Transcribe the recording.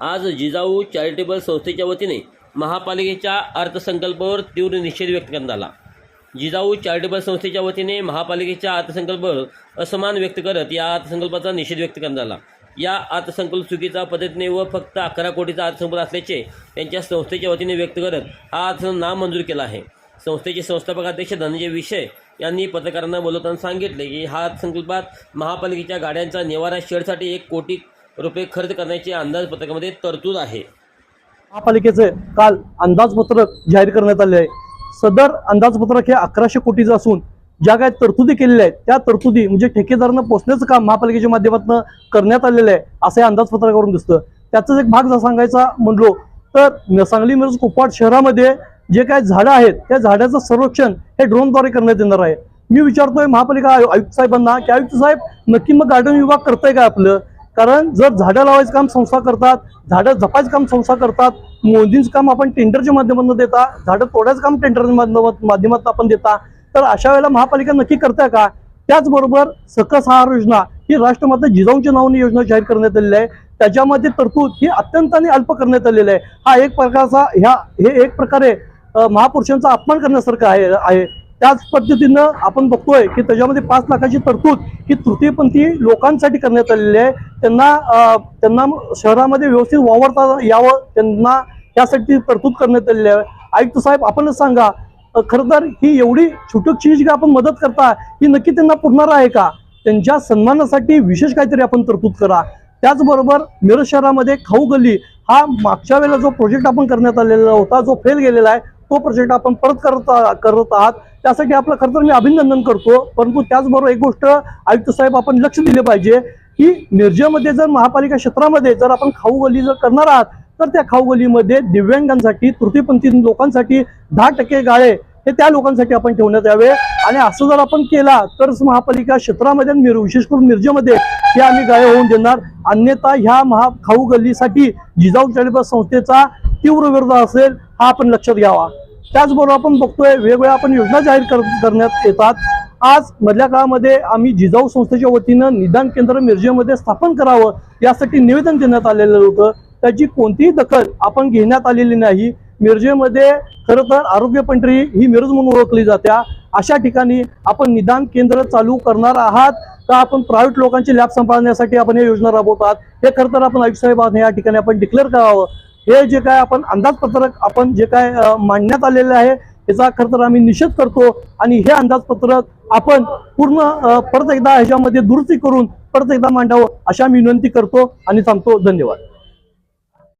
आज जिजाऊ चॅरिटेबल संस्थेच्या वतीने महापालिकेच्या अर्थसंकल्पावर तीव्र निषेध व्यक्त करण्यात आला. जिजाऊ चॅरिटेबल संस्थेच्या वतीने महापालिकेच्या अर्थसंकल्पावर असमान व्यक्त करत या अर्थसंकल्पाचा निषेध व्यक्त करण्यात आला. या अर्थसंकल्प चुकीचा पद्धतीने व फक्त अकरा कोटीचा अर्थसंकल्प असल्याचे त्यांच्या संस्थेच्या वतीने व्यक्त करत हा अर्थ नामंजूर केला आहे. संस्थेचे संस्थापक अध्यक्ष धनंजय विषय यांनी पत्रकारांना बोलवताना सांगितले की हा अर्थसंकल्पात महापालिकेच्या गाड्यांचा निवारा शेडसाठी एक कोटी रुपये खर्च करण्याची अंदाजपत्रकामध्ये तरतूद आहे. महापालिकेचे काल अंदाजपत्रक जाहीर करण्यात आले आहे. सदर अंदाजपत्रक हे अकराशे कोटीचं असून ज्या काही तरतुदी केलेल्या आहेत त्या तरतुदी म्हणजे ठेकेदारांना पोचण्याचं काम महापालिकेच्या माध्यमातून करण्यात आलेलं आहे असं या अंदाजपत्रकावरून दिसतं. त्याचाच एक भाग जर सांगायचा म्हणलो तर सांगली मिरज कुपवाड शहरामध्ये जे काय झाडं आहेत त्या झाडाचं संरक्षण हे ड्रोनद्वारे करण्यात येणार आहे. मी विचारतोय महापालिका आयुक्त साहेबांना की आयुक्त साहेब नक्की मग गार्डन विभाग करताय का आपलं? कारण जर झाडं लावायचं काम संस्था करतात झाडं जपायचं काम संस्था करतात मोदींचं काम आपण टेंडरच्या माध्यमातून देता झाडं तोडायचं काम टेंडरच्या माध्यमात माध्यमातून आपण देता तर अशा वेळेला महापालिका नक्की करताय का? त्याचबरोबर सकस आहार योजना ही राष्ट्रमाता जिजाऊंच्या नावाने योजना जाहीर करण्यात आलेली आहे. त्याच्यामध्ये तरतूद ही अत्यंताने अल्प करण्यात आलेली आहे. हा एक प्रकारचा ह्या हे एक प्रकारे महापुरुषांचा अपमान करण्यासारखं आहे आहे. त्याच पद्धतीनं आपण बघतोय की त्याच्यामध्ये पाच लाखाची तरतूद ही तृतीयपंथी लोकांसाठी करण्यात आलेली आहे. त्यांना त्यांना शहरामध्ये व्यवस्थित वावरता यावं त्यांना त्यासाठी तरतूद करण्यात आलेली आहे. आयुक्त साहेब आपणच सांगा अ, खरं तर ही एवढी छुटक जी आपण मदत करता ही नक्की त्यांना पुरणार आहे का? त्यांच्या सन्मानासाठी विशेष काहीतरी आपण तरतूद करा. त्याचबरोबर मिरज शहरामध्ये खाऊ गल्ली हा मागच्या वेळेला जो प्रोजेक्ट आपण करण्यात आलेला होता जो फेल गेलेला आहे तो प्रोजेक्ट आपण परत करत करत आहात. त्यासाठी आपलं खरं तर मी अभिनंदन करतो. परंतु त्याचबरोबर एक गोष्ट आयुक्त साहेब आपण लक्ष दिले पाहिजे की मिरजेमध्ये जर महापालिका क्षेत्रामध्ये जर आपण खाऊ गली जर करणार आहात तर त्या खाऊ गलीमध्ये दिव्यांगांसाठी तृतीयपंथी लोकांसाठी दहा टक्के गाळे हे त्या लोकांसाठी आपण ठेवण्यात यावे. आणि असं जर आपण केला तरच महापालिका क्षेत्रामध्ये विशेष करून मिरजेमध्ये हे आम्ही गाळे होऊन देणार. अन्यथा ह्या महा खाऊ गल्लीसाठी जिजाऊ चॅरिटेबल संस्थेचा तीव्र विरोध असेल हा आपण लक्षात घ्यावा. त्याचबरोबर आपण बघतोय वेगवेगळ्या आपण योजना जाहीर करण्यात येतात. आज मधल्या काळामध्ये आम्ही जिजाऊ संस्थेच्या वतीनं निदान केंद्र मिरजेमध्ये स्थापन करावं यासाठी निवेदन देण्यात आलेलं होतं. त्याची कोणतीही दखल आपण घेण्यात आलेली नाही. मिरजेमध्ये खरं तर आरोग्य पंढरी ही मिरज म्हणून ओळखली जात्या. अशा ठिकाणी आपण निदान केंद्र चालू करणार आहात का आपण प्रायव्हेट लोकांची लॅब सांभाळण्यासाठी आपण हे योजना राबवतात? हे खरं तर आपण आयुक्त साहेब या ठिकाणी आपण डिक्लेअर करावं. हे जे काय आपण अंदाजपत्रक आपण जे काय मांडण्यात आलेले आहे याचा खरं तर आम्ही निषेध करतो आणि हे अंदाजपत्रक आपण पूर्ण परत एकदा ह्याच्यामध्ये दुरुस्ती करून परत एकदा मांडावं अशा मी विनंती करतो आणि सांगतो धन्यवाद.